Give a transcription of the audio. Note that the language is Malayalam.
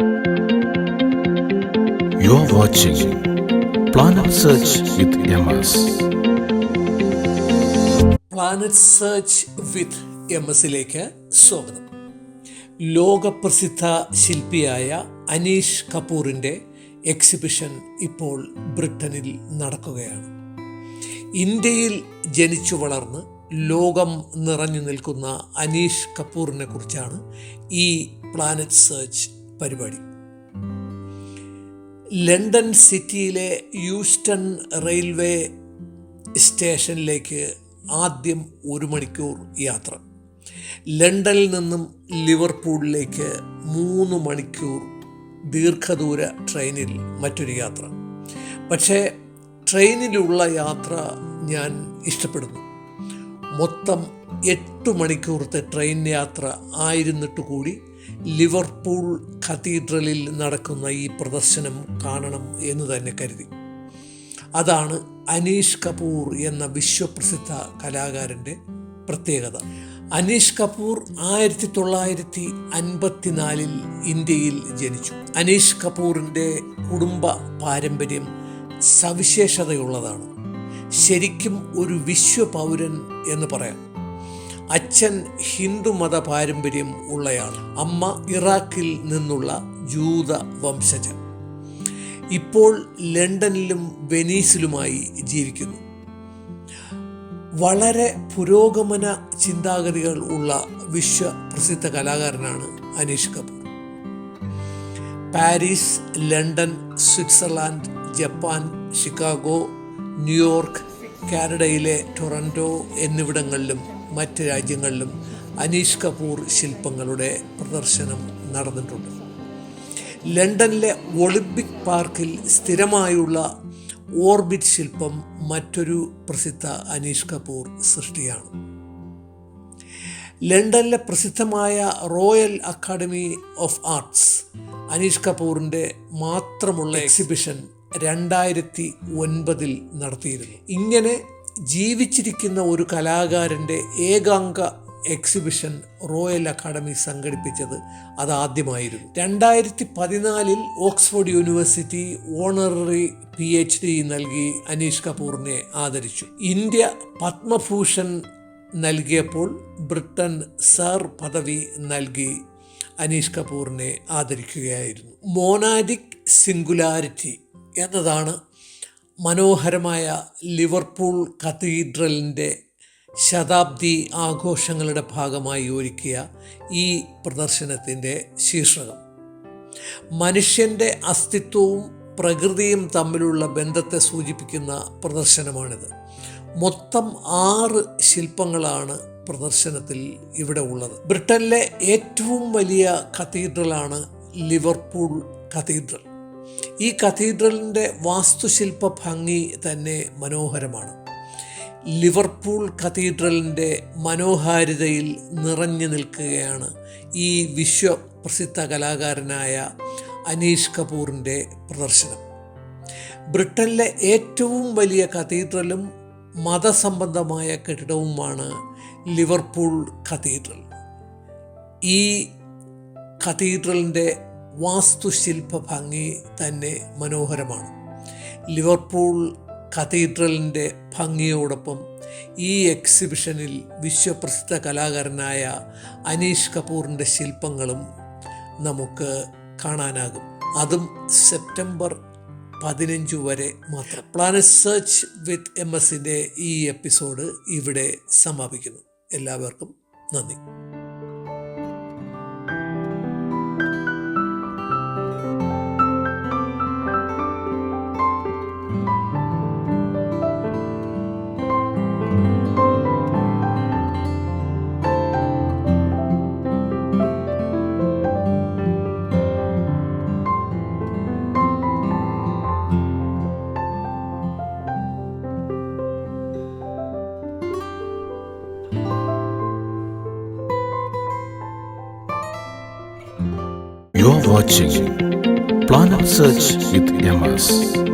You're planet search with M S planet search with M എസിലേക്ക് സ്വാഗതം. ലോകപ്രസിദ്ധ ശില്പിയായ അനീഷ് കപൂറിന്റെ എക്സിബിഷൻ ഇപ്പോൾ ബ്രിട്ടനിൽ നടക്കുകയാണ്. ഇന്ത്യയിൽ ജനിച്ചു വളർന്ന് ലോകം നിറഞ്ഞു നിൽക്കുന്ന അനീഷ് കപൂറിനെ കുറിച്ചാണ് ഈ പ്ലാനറ്റ് സെർച്ച് പരിപാടി. ലണ്ടൻ സിറ്റിയിലെ യൂസ്റ്റൺ റെയിൽവേ സ്റ്റേഷനിലേക്ക് ആദ്യം ഒരു മണിക്കൂർ യാത്ര. ലണ്ടനിൽ നിന്നും ലിവർപൂളിലേക്ക് മൂന്ന് മണിക്കൂർ ദീർഘദൂര ട്രെയിനിൽ മറ്റൊരു യാത്ര. പക്ഷേ ട്രെയിനിലുള്ള യാത്ര ഞാൻ ഇഷ്ടപ്പെടുന്നു. മൊത്തം എട്ട് മണിക്കൂറത്തെ ട്രെയിൻ യാത്ര ആയിരുന്നിട്ട് കൂടി ലിവർപൂൾ കത്തീഡ്രലിൽ നടക്കുന്ന ഈ പ്രദർശനം കാണണം എന്ന് തന്നെ കരുതി. അതാണ് അനീഷ് കപൂർ എന്ന വിശ്വപ്രസിദ്ധ കലാകാരന്റെ പ്രത്യേകത. അനീഷ് കപൂർ ആയിരത്തി തൊള്ളായിരത്തി അൻപത്തിനാലിൽ ഇന്ത്യയിൽ ജനിച്ചു. അനീഷ് കപൂറിന്റെ കുടുംബ പാരമ്പര്യം സവിശേഷതയുള്ളതാണ്. ശരിക്കും ഒരു വിശ്വപൗരൻ എന്ന് പറയാം. അച്ഛൻ ഹിന്ദു മത പാരമ്പര്യം ഉള്ളയാൾ. അമ്മ ഇറാഖിൽ നിന്നുള്ള ജൂത വംശജൻ. ഇപ്പോൾ ലണ്ടനിലും വെനീസിലുമായി ജീവിക്കുന്നു. വളരെ പുരോഗമന ചിന്താഗതികൾ ഉള്ള വിശ്വപ്രസിദ്ധ കലാകാരനാണ് Anish Kapoor. Paris London Switzerland Japan Chicago New York കാനഡയിലെ ടൊറന്റോ എന്നിവിടങ്ങളിലും മറ്റ് രാജ്യങ്ങളിലും അനീഷ് കപൂർ ശില്പങ്ങളുടെ പ്രദർശനം നടന്നിട്ടുണ്ട്. ലണ്ടനിലെ ഒളിമ്പിക് പാർക്കിൽ സ്ഥിരമായുള്ള ഓർബിറ്റ് ശില്പം മറ്റൊരു പ്രസിദ്ധ അനീഷ് കപൂർ സൃഷ്ടിയാണ്. ലണ്ടനിലെ പ്രസിദ്ധമായ royal academy of arts Anish കപൂറിന്റെ മാത്രമുള്ള എക്സിബിഷൻ രണ്ടായിരത്തി ഒൻപതിൽ നടത്തിയിരുന്നു. ഇങ്ങനെ ജീവിച്ചിരിക്കുന്ന ഒരു കലാകാരന്റെ ഏകാംഗ എക്സിബിഷൻ റോയൽ അക്കാഡമി സംഘടിപ്പിച്ചത് അതാദ്യമായിരുന്നു. രണ്ടായിരത്തി പതിനാലിൽ Oxford university honorary P H D നൽകി അനീഷ് കപൂറിനെ ആദരിച്ചു. ഇന്ത്യ പത്മഭൂഷൺ നൽകിയപ്പോൾ ബ്രിട്ടൻ സർ പദവി നൽകി അനീഷ് കപൂറിനെ ആദരിക്കുകയായിരുന്നു. മോനാഡിക് സിംഗുലാരിറ്റി എന്നതാണ് മനോഹരമായ ലിവർപൂൾ കത്തീഡ്രലിന്റെ ശതാബ്ദി ആഘോഷങ്ങളുടെ ഭാഗമായി ഒരുക്കിയ ഈ പ്രദർശനത്തിന്റെ ശീർഷകം. മനുഷ്യന്റെ അസ്തിത്വവും പ്രകൃതിയും തമ്മിലുള്ള ബന്ധത്തെ സൂചിപ്പിക്കുന്ന പ്രദർശനമാണിത്. മൊത്തം ആറ് ശില്പങ്ങളാണ് പ്രദർശനത്തിൽ ഇവിടെ ഉള്ളത്. ബ്രിട്ടനിലെ ഏറ്റവും വലിയ കത്തീഡ്രലാണ് ലിവർപൂൾ കത്തീഡ്രൽ. ഈ കത്തീഡ്രലിന്റെ വാസ്തുശില്പ ഭംഗി തന്നെ മനോഹരമാണ്. ലിവർപൂൾ കത്തീഡ്രലിന്റെ മനോഹാരിതയിൽ നിറഞ്ഞു നിൽക്കുകയാണ് ഈ വിശ്വപ്രസിദ്ധ കലാകാരനായ അനീഷ് കപൂറിന്റെ പ്രദർശനം. ബ്രിട്ടനിലെ ഏറ്റവും വലിയ കത്തീഡ്രലും മതസംബന്ധമായ കെട്ടിടവുമാണ് ലിവർപൂൾ കത്തീഡ്രൽ. ഈ കത്തീഡ്രലിന്റെ വാസ്തുശില്പ ഭംഗി തന്നെ മനോഹരമാണ്. ലിവർപൂൾ കത്തീഡ്രലിന്റെ ഭംഗിയോടൊപ്പം ഈ എക്സിബിഷനിൽ വിശ്വപ്രസിദ്ധ കലാകാരനായ അനീഷ് കപൂറിന്റെ ശില്പങ്ങളും നമുക്ക് കാണാനാകും. അതും സെപ്റ്റംബർ പതിനഞ്ചു വരെ മാത്രം. പ്ലാനറ്റ് സെർച്ച് വിത്ത് എം എസിന്റെ ഈ എപ്പിസോഡ് ഇവിടെ സമാപിക്കുന്നു. എല്ലാവർക്കും നന്ദി. You're watching Planet Search with MS.